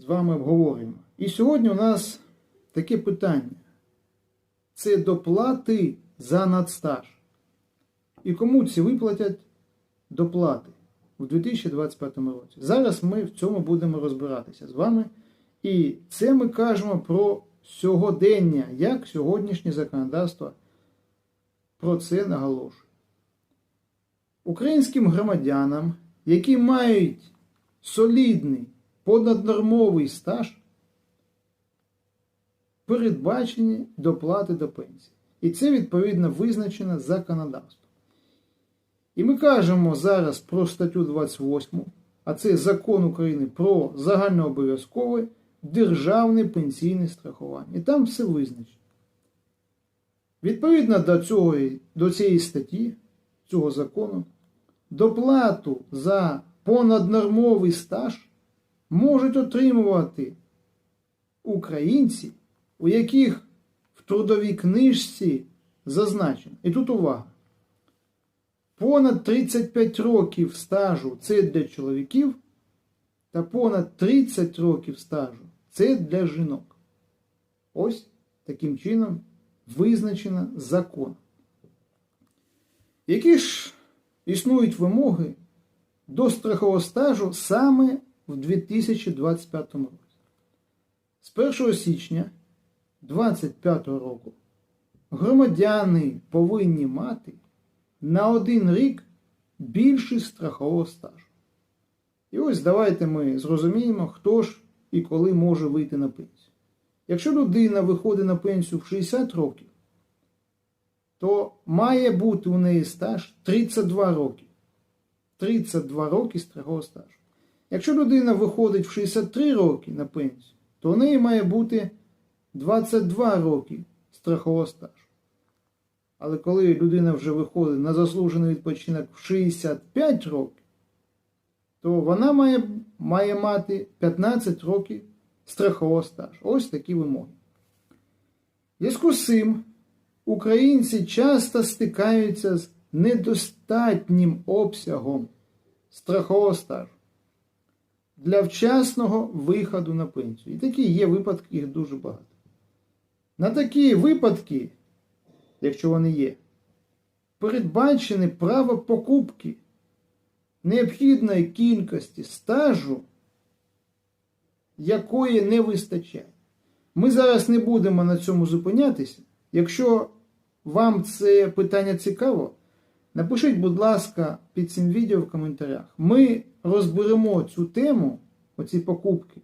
з вами обговорюємо. І сьогодні у нас таке питання: це доплати за надстаж. І кому ці виплатять доплати у 2025 році? Зараз ми в цьому будемо розбиратися з вами. І це ми кажемо про сьогодення, як сьогоднішнє законодавство про це наголошує. Українським громадянам, які мають солідний понаднормовий стаж, передбачені доплати до пенсії. І це відповідно визначено законодавством. І ми кажемо зараз про статтю 28, а це закон України про загальнообов'язкове державне пенсійне страхування. І там все визначено. Відповідно до, цього, до цієї статті, цього закону, доплату за понаднормовий стаж можуть отримувати українці, у яких в трудовій книжці зазначено. І тут увага. Понад 35 років стажу це для чоловіків, та понад 30 років стажу це для жінок. Ось таким чином визначено закон. Які ж існують вимоги до страхового стажу саме в 2025 році? З 1 січня 2025 року громадяни повинні мати на один рік більше страхового стажу. І ось давайте ми зрозуміємо, хто ж і коли може вийти на пенсію. Якщо людина виходить на пенсію в 60 років, то має бути у неї стаж 32 роки. 32 роки страхового стажу. Якщо людина виходить в 63 роки на пенсію, то у неї має бути 22 роки страхового стажу. Але коли людина вже виходить на заслужений відпочинок в 65 років, то вона має, має мати 15 років страхового стажу. Ось такі вимоги. В зв'язку з цим українці часто стикаються з недостатнім обсягом страхового стажу для вчасного виходу на пенсію. І такі є випадки, їх дуже багато. На такі випадки, якщо вони є, передбачене право покупки необхідної кількості стажу, якої не вистачає. Ми зараз не будемо на цьому зупинятися. Якщо вам це питання цікаво, напишіть, будь ласка, під цим відео в коментарях. Ми розберемо цю тему, оці покупки,